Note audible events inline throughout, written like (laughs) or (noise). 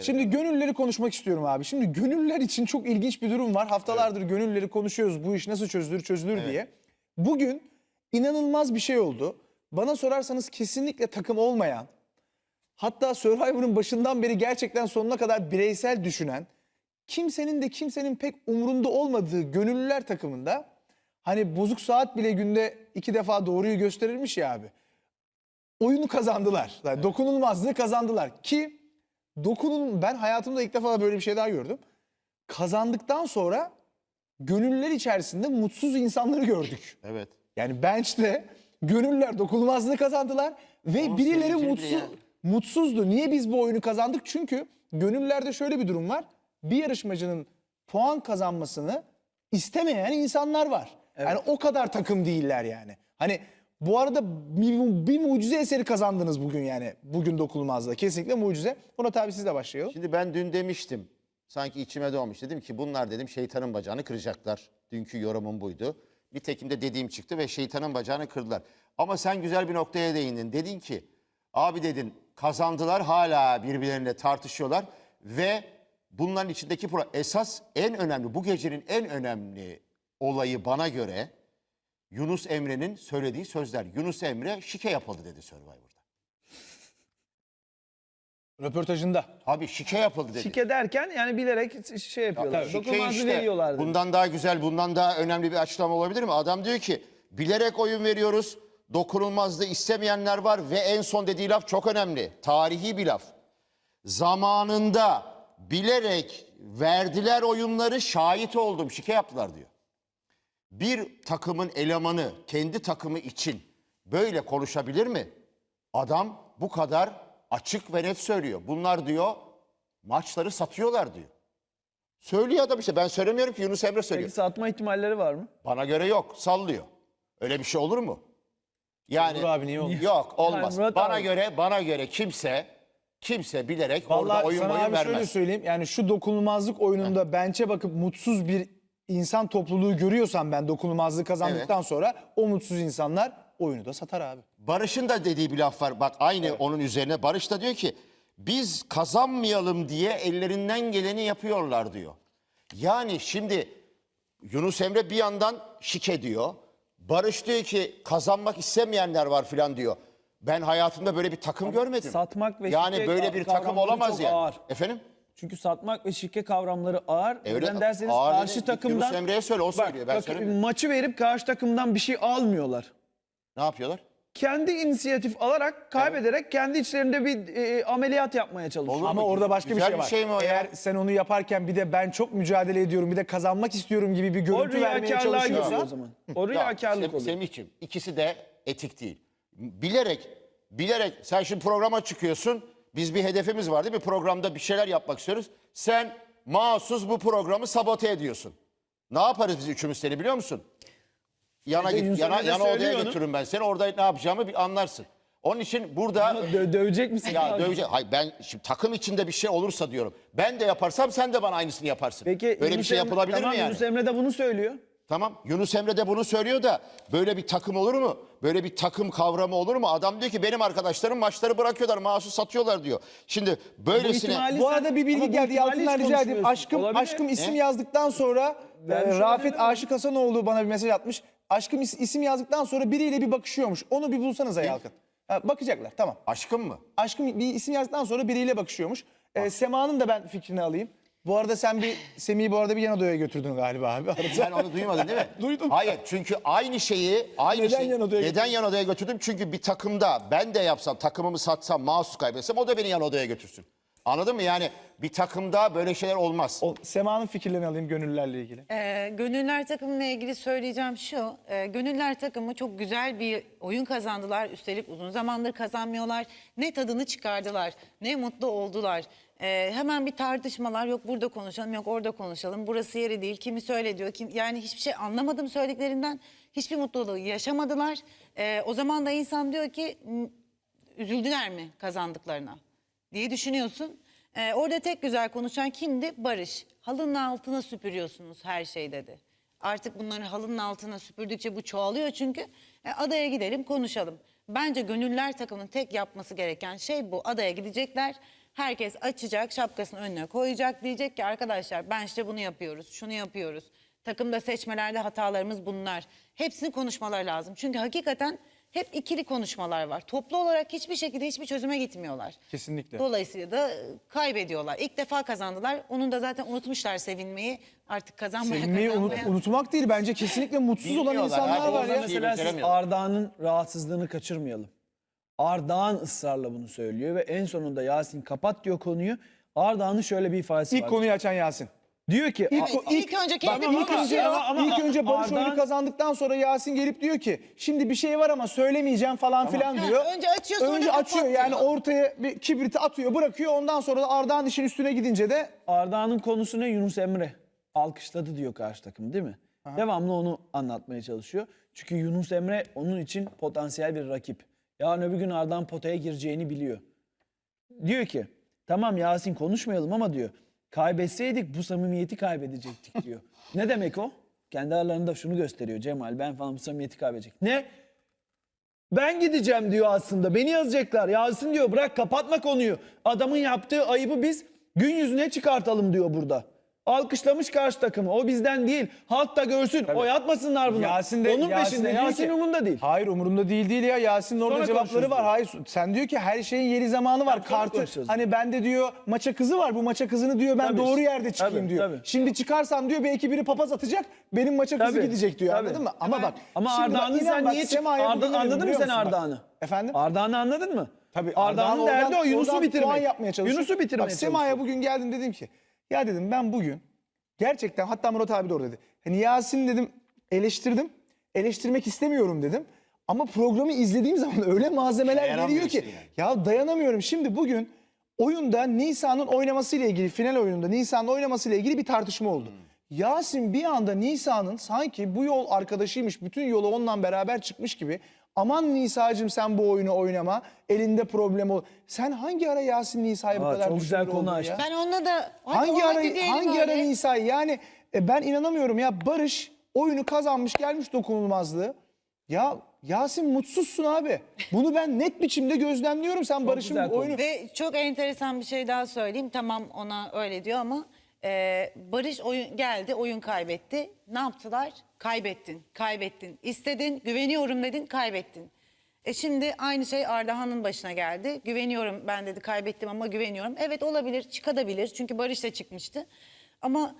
Şimdi gönülleri konuşmak istiyorum abi. Şimdi gönüller için çok ilginç bir durum var. Haftalardır gönülleri konuşuyoruz. Bu iş nasıl çözülür çözülür diye. Bugün inanılmaz bir şey oldu. Bana sorarsanız kesinlikle takım olmayan, hatta Survivor'ın başından beri gerçekten sonuna kadar bireysel düşünen, kimsenin de kimsenin pek umurunda olmadığı gönüllüler takımında hani bozuk saat bile günde iki defa doğruyu gösterirmiş ya abi. Oyunu kazandılar. Yani dokunulmazlığı kazandılar ki dokunun ben hayatımda ilk defa böyle bir şey daha gördüm. Kazandıktan sonra gönüllüler içerisinde mutsuz insanları gördük. Evet. Yani bench'te gönüllüler dokunulmazlığı kazandılar ve Onun birileri mutsuz yani. mutsuzdu. Niye biz bu oyunu kazandık? Çünkü gönüllülerde şöyle bir durum var. Bir yarışmacının puan kazanmasını istemeyen insanlar var. Yani o kadar takım değiller yani. Hani bu arada bir, bir mucize eseri kazandınız bugün yani. Bugün dokunulmazlığı. Kesinlikle mucize. Buna tabii siz de başlayalım. Şimdi ben dün demiştim. Sanki içime doğmuş. Dedim ki bunlar dedim şeytanın bacağını kıracaklar. Dünkü yorumum buydu. Nitekim de dediğim çıktı ve şeytanın bacağını kırdılar. Ama sen güzel bir noktaya değindin. Dedin ki abi dedin kazandılar hala birbirlerine tartışıyorlar ve bunların içindeki esas en önemli bu gecenin en önemli olayı bana göre Yunus Emre'nin söylediği sözler. Yunus Emre şike yapıldı dedi Survivor'da. Röportajında. Abi şike yapıldı dedi. Şike derken yani bilerek şey yapıyorlar. Şike Dokunmazı işte, veriyorlar. dedi. Bundan daha güzel, bundan daha önemli bir açıklama olabilir mi? Adam diyor ki bilerek oyun veriyoruz. Dokunulmazlığı istemeyenler var ve en son dediği laf çok önemli. Tarihi bir laf. Zamanında bilerek verdiler oyunları şahit oldum. Şike yaptılar diyor. Bir takımın elemanı kendi takımı için böyle konuşabilir mi? Adam bu kadar açık ve net söylüyor. Bunlar diyor maçları satıyorlar diyor. Söylüyor adam işte ben söylemiyorum ki Yunus Emre söylüyor. Peki satma ihtimalleri var mı? Bana göre yok sallıyor. Öyle bir şey olur mu? Yani Olur abi, niye olmaz? Yok olmaz. Yani Murat bana abi- göre bana göre kimse kimse bilerek orada Vallahi oyun sana oyun abi şöyle söyleyeyim. Yani şu dokunulmazlık oyununda bench'e bakıp mutsuz bir insan topluluğu görüyorsam ben dokunulmazlığı kazandıktan sonra o mutsuz insanlar oyunu da satar abi. Barış'ın da dediği bir laf var. Bak aynı onun üzerine Barış da diyor ki biz kazanmayalım diye ellerinden geleni yapıyorlar diyor. Yani şimdi Yunus Emre bir yandan şike diyor. Barış diyor ki kazanmak istemeyenler var filan diyor. Ben hayatımda böyle bir takım görmedim. satmak ve Yani şike böyle bir takım kavramları olamaz çok yani. ağır. Efendim? Çünkü satmak ve şike kavramları ağır. Öyle, Neden derseniz ağır karşı dedi. takımdan... Yunus Emre'ye söyle, o söylüyor, ben bak, söylemiyorum. maçı verip karşı takımdan bir şey almıyorlar. Ne yapıyorlar? Kendi inisiyatif alarak, kaybederek kendi içlerinde bir e, ameliyat yapmaya çalışıyor. Olur Ama mu? orada başka bir şey bir var. şey mi o ya? Eğer sen onu yaparken bir de ben çok mücadele ediyorum bir de kazanmak istiyorum gibi bir O görüntü vermeye riyakarlığa giriyor o çalışıyorsan zaman. O Ya, riyakarlık Sem- oluyor. Semih'ciğim ikisi de etik değil. Bilerek, bilerek sen şimdi programa çıkıyorsun. Biz bir hedefimiz vardı. Bir programda bir şeyler yapmak istiyoruz. Sen mahsus bu programı sabote ediyorsun. Ne yaparız biz üçümüz seni biliyor musun? Yana Bence git, Yunus yana, Emre de yana odaya onu. götürürüm ben seni. Orada ne yapacağımı bir anlarsın. Onun için burada Dö- dövecek misin? ya abi? dövecek. Hayır ben şimdi takım içinde bir şey olursa diyorum. Ben de yaparsam sen de bana aynısını yaparsın. Peki Böyle bir Yunus şey Emre- yapılabilir tamam, mi yani? Yunus Emre de bunu söylüyor. Tamam Yunus Emre de bunu söylüyor da böyle bir takım olur mu? Böyle bir takım kavramı olur mu? Adam diyor ki benim arkadaşlarım maçları bırakıyorlar, mahsus satıyorlar diyor. Şimdi böylesine... ihtimali- Bu arada bir bilgi bu geldi. hiç rica edeyim. Aşkım, Olabilir. aşkım isim Ne? yazdıktan sonra e, Rafet? Aşık Hasanoğlu bana bir mesaj atmış. Aşkım is- isim yazdıktan sonra biriyle bir bakışıyormuş. Onu bir bulsanız Yalkın. Ha, bakacaklar tamam. Aşkın mı? Aşkım bir isim yazdıktan sonra biriyle bakışıyormuş. Ee, Sema'nın da ben fikrini alayım. Bu arada sen bir Semih'i bu arada bir yan odaya götürdün galiba abi. Sen onu duymadın değil mi? (laughs) Duydum. Hayır çünkü aynı şeyi aynı Neden şeyi- yan odaya neden yan odaya götürdüm? Çünkü bir takımda ben de yapsam takımımı satsam mahsus kaybetsem o da beni yan odaya götürsün. Anladın mı? Yani bir takımda böyle şeyler olmaz. O, Sema'nın fikirlerini alayım gönüllülerle ilgili. Ee, Gönüller takımıyla ilgili söyleyeceğim şu. e, Gönüller takımı çok güzel bir oyun kazandılar. Üstelik uzun zamandır kazanmıyorlar. Ne tadını çıkardılar, ne mutlu oldular. Ee, hemen bir tartışmalar yok burada konuşalım yok orada konuşalım. Burası yeri değil. Kimi söyle diyor. Kim, yani hiçbir şey anlamadım söylediklerinden. Hiçbir mutluluğu yaşamadılar. Ee, o zaman da insan diyor ki "N- üzüldüler mi kazandıklarına diye düşünüyorsun. Ee, orada tek güzel konuşan kimdi? Barış. Halının altına süpürüyorsunuz her şey dedi. Artık bunları halının altına süpürdükçe bu çoğalıyor çünkü. E, adaya gidelim konuşalım. Bence gönüller takımının tek yapması gereken şey bu. Adaya gidecekler. Herkes açacak, şapkasını önüne koyacak. Diyecek ki arkadaşlar ben işte bunu yapıyoruz, şunu yapıyoruz. Takımda seçmelerde hatalarımız bunlar. Hepsini konuşmalar lazım. Çünkü hakikaten hep ikili konuşmalar var. Toplu olarak hiçbir şekilde hiçbir çözüme gitmiyorlar. Kesinlikle. Dolayısıyla da e, kaybediyorlar. İlk defa kazandılar. Onun da zaten unutmuşlar sevinmeyi. Artık kazanmaya Sevinmeyi unut- kazanmaya. unutmak değil bence kesinlikle mutsuz olan Bilmiyorlar insanlar abi, var ya. mesela- siz. Arda'nın rahatsızlığını kaçırmayalım. Arda'nın ısrarla bunu söylüyor ve en sonunda Yasin kapat diyor konuyu. Arda'nın şöyle bir ifadesi İlk var. konuyu açan Yasin. Diyor ki Evet, "A- ilk önce kendi ilk önce, Ama- ama- ilk önce Barış oyunu kazandıktan sonra Yasin gelip diyor ki şimdi bir şey var ama söylemeyeceğim falan filan Ha, diyor. önce açıyor, sonra Önce açıyor kapatıyor. yani ortaya bir kibriti atıyor bırakıyor ondan sonra da Ardahan işin üstüne gidince de Arda'nın konusu ne? Yunus Emre. Alkışladı diyor karşı takım değil mi? Devamlı onu anlatmaya çalışıyor. Çünkü Yunus Emre onun için potansiyel bir rakip. Yarın öbür gün Arda'nın potaya gireceğini biliyor. Diyor ki tamam Yasin konuşmayalım ama diyor kaybetseydik bu samimiyeti kaybedecektik diyor. ne demek o? Kendi aralarında şunu gösteriyor Cemal ben falan bu samimiyeti kaybedecek. Ne? Ben gideceğim diyor aslında. Beni yazacaklar. Yasin diyor bırak kapatma konuyu. Adamın yaptığı ayıbı biz gün yüzüne çıkartalım diyor burada. Alkışlamış karşı takımı. O bizden değil. Halk da görsün. Oy atmasınlar buna. Yasin de Onun Yasin peşinde. de Yasin ki- umurunda değil. Hayır umurumda değil değil ya. Yasin'in orada Sonra cevapları var. Hayır sen diyor ki her şeyin yeri zamanı var. sonra Kartı hani bende diyor maça kızı var. Bu maça kızını diyor ben Tabii. doğru yerde çıkayım Tabii, diyor. tabii. Şimdi çıkarsam diyor belki biri papaz atacak. Benim maça kızı Tabii, gidecek diyor tabii. anladın mı? Ama bak. Ama inan sen niye çık? Arda, anladın mı sen? Arda'nı? Efendim? Arda'nı anladın mı? Tabii Arda'nın Ardahan derdi o Yunus'u bitirmek. Yunus'u bitirmeye Bak Sema'ya bugün geldim dedim ki ya dedim ben bugün gerçekten hatta Murat abi de orada dedi. Hani Yasin dedim eleştirdim. Eleştirmek istemiyorum dedim. Ama programı izlediğim zaman (laughs) öyle malzemeler veriyor Dayanamıyorsun ki ya dayanamıyorum. Şimdi bugün oyunda Nisa'nın oynamasıyla ilgili final oyununda Nisa'nın oynamasıyla ilgili bir tartışma oldu. Yasin bir anda Nisa'nın sanki bu yol arkadaşıymış, bütün yolu onunla beraber çıkmış gibi aman Nisa'cığım sen bu oyunu oynama, elinde problem ol. Sen hangi ara Yasin Nisa'yı bu Aa, kadar çok güzel düşünür konu oldun açtın. ya? Ben onunla da hadi Hangi ara diyelim hangi ara öyle. Nisa'yı yani e, ben inanamıyorum ya Barış oyunu kazanmış gelmiş dokunulmazlığı. Ya Yasin mutsuzsun abi. Bunu ben net biçimde gözlemliyorum. Sen Barış'ın güzel konu. oyunu Ve çok enteresan bir şey daha söyleyeyim. Tamam ona öyle diyor ama e, Barış oyun geldi, oyun kaybetti. Ne yaptılar? Kaybettin, kaybettin. İstedin, güveniyorum dedin, kaybettin. E şimdi aynı şey Ardahan'ın başına geldi. Güveniyorum ben dedi kaybettim ama güveniyorum. Evet olabilir, çıkabilir. Çünkü Barış da çıkmıştı. Ama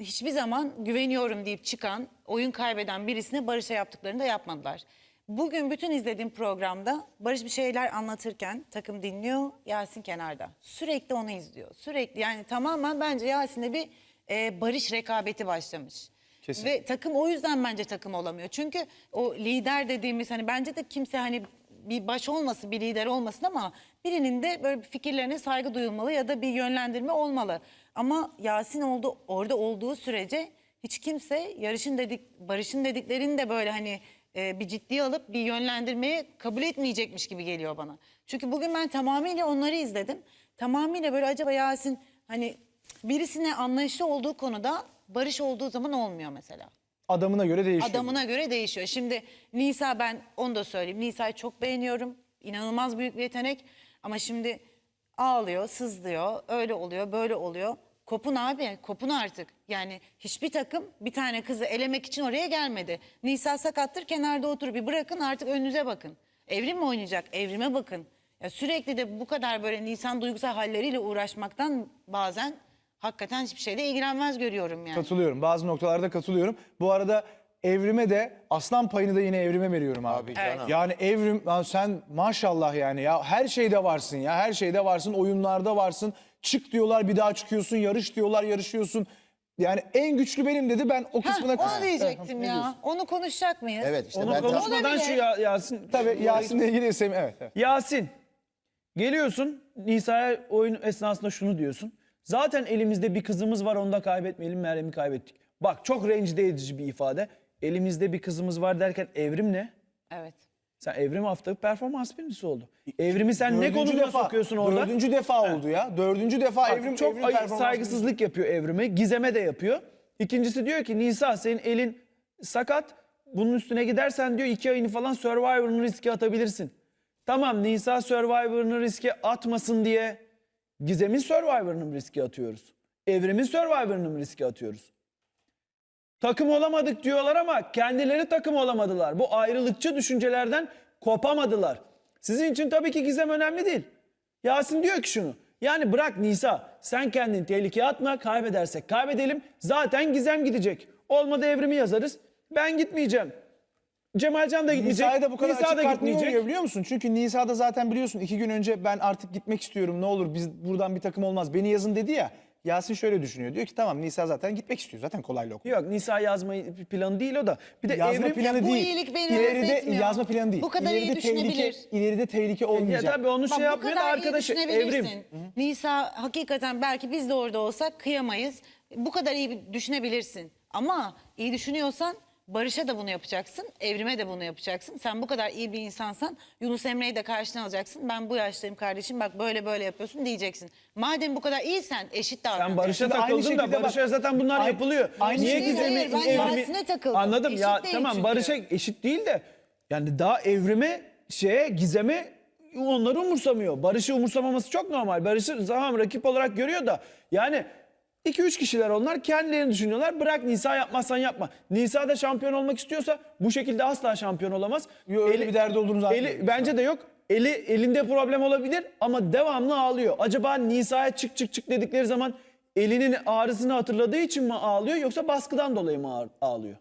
hiçbir zaman güveniyorum deyip çıkan, oyun kaybeden birisine Barış'a yaptıklarını da yapmadılar. Bugün bütün izlediğim programda Barış bir şeyler anlatırken takım dinliyor, Yasin kenarda. Sürekli onu izliyor. Sürekli yani tamamen bence Yasin'de bir e, Barış rekabeti başlamış. Kesin. Ve takım o yüzden bence takım olamıyor. Çünkü o lider dediğimiz hani bence de kimse hani bir baş olmasın, bir lider olmasın ama birinin de böyle fikirlerine saygı duyulmalı ya da bir yönlendirme olmalı. Ama Yasin oldu orada olduğu sürece hiç kimse yarışın dedik, Barış'ın dediklerini de böyle hani e, bir ciddiye alıp bir yönlendirmeye kabul etmeyecekmiş gibi geliyor bana. Çünkü bugün ben tamamıyla onları izledim. Tamamıyla böyle acaba Yasin hani birisine anlayışlı olduğu konuda Barış olduğu zaman olmuyor mesela. adamına göre değişiyor. Adamına göre değişiyor. Şimdi Nisa ben onu da söyleyeyim. Nisa'yı çok beğeniyorum. İnanılmaz büyük bir yetenek. Ama şimdi ağlıyor, sızlıyor, öyle oluyor, böyle oluyor. Kopun abi, kopun artık. Yani hiçbir takım bir tane kızı elemek için oraya gelmedi. Nisa sakattır, kenarda otur. Bir bırakın artık önünüze bakın. Evrim mi oynayacak? Evrime bakın. Ya sürekli de bu kadar böyle Nisan duygusal halleriyle uğraşmaktan bazen hakikaten hiçbir şeyle ilgilenmez görüyorum yani. Katılıyorum. Bazı noktalarda katılıyorum. Bu arada evrime de aslan payını da yine evrime veriyorum abi. Abi canım. Yani evrim sen maşallah yani ya her şeyde varsın ya. Her şeyde varsın. Oyunlarda varsın. Çık diyorlar bir daha çıkıyorsun. Yarış diyorlar yarışıyorsun. Yani en güçlü benim dedi. Ben o kısmına onu katılıyorum. diyecektim Ne ya. diyorsun? Onu konuşacak mıyız? Evet işte Onu ben tam- konuşmadan Olabilir. şu Ya- Yasin. Tabii Yasin'le ilgili Semih evet. evet. Yasin. Geliyorsun Nisa'ya oyun esnasında şunu diyorsun. Zaten elimizde bir kızımız var onu da kaybetmeyelim Meryem'i kaybettik. Bak çok rencide edici bir ifade. Elimizde bir kızımız var derken evrim ne? Evet. Sen evrim haftalık performans birincisi oldu. Evrimi sen ne Dördüncü konumuna defa, sokuyorsun orada? Dördüncü defa oldu ya. Dördüncü defa Bak, evrim çok evrim performans saygısızlık yapıyor evrime. Gizem'e de yapıyor. İkincisi diyor ki Nisa senin elin sakat. Bunun üstüne gidersen diyor iki ayını falan Survivor'ın riske atabilirsin. Tamam Nisa Survivor'ını riske atmasın diye Gizem'in Survivor'ını riske atıyoruz? Evrim'in Survivor'ını riske atıyoruz? Takım olamadık diyorlar ama kendileri takım olamadılar. Bu ayrılıkçı düşüncelerden kopamadılar. Sizin için tabii ki gizem önemli değil. Yasin diyor ki şunu. Yani bırak Nisa sen kendini tehlikeye atma kaybedersek kaybedelim. Zaten gizem gidecek. Olmadı evrimi yazarız. Ben gitmeyeceğim. Cemalcan da gitmeyecek. Nisa'ya da bu kadar Nisa açık da kart niye gitmeyecek. oynuyor biliyor musun? Çünkü Nisa'da zaten biliyorsun iki gün önce ben artık gitmek istiyorum ne olur biz buradan bir takım olmaz beni yazın dedi ya. Yasin şöyle düşünüyor diyor ki tamam Nisa zaten gitmek istiyor zaten kolay lokma. Yok Nisa yazma planı değil o da. Bir de Yazma evrim planı bu değil. iyilik beni İleride rahatsız etmiyor. yazma planı değil. Bu kadar iyi ileride tehlike, düşünebilir. ileride tehlike ya olmayacak. tabii onu Bak, şey bu yapmıyor da kadar iyi arkadaşı düşünebilirsin. evrim. Nisa hakikaten belki biz de orada olsak kıyamayız. Bu kadar iyi düşünebilirsin. Ama iyi düşünüyorsan Barış'a da bunu yapacaksın. Evrime de bunu yapacaksın. Sen bu kadar iyi bir insansan Yunus Emre'yi de karşına alacaksın. Ben bu yaştayım kardeşim bak böyle böyle yapıyorsun diyeceksin. Madem bu kadar iyisen eşit Sen davranacaksın. Barış'a Şimdi aynı takıldın da şekilde Barış'a bak- zaten bunlar Aynı- yapılıyor. aynı Niye şekilde- gizemi Hayır, ben Yasin'e takıldım. Anladım Eşit ya değil tamam çünkü. Barış'a eşit değil de yani daha evrime şeye gizeme onları umursamıyor. Barış'ı umursamaması çok normal. Barış'ı tamam rakip olarak görüyor da yani 2-3 kişiler onlar kendilerini düşünüyorlar. Bırak Nisa yapmazsan yapma. Nisa da şampiyon olmak istiyorsa bu şekilde asla şampiyon olamaz. Yo, öyle bir derdi olduğunu zannetmiyorum. Eli, bence de yok. Eli elinde problem olabilir ama devamlı ağlıyor. Acaba Nisa'ya çık çık çık dedikleri zaman elinin ağrısını hatırladığı için mi ağlıyor yoksa baskıdan dolayı mı ağ- ağlıyor?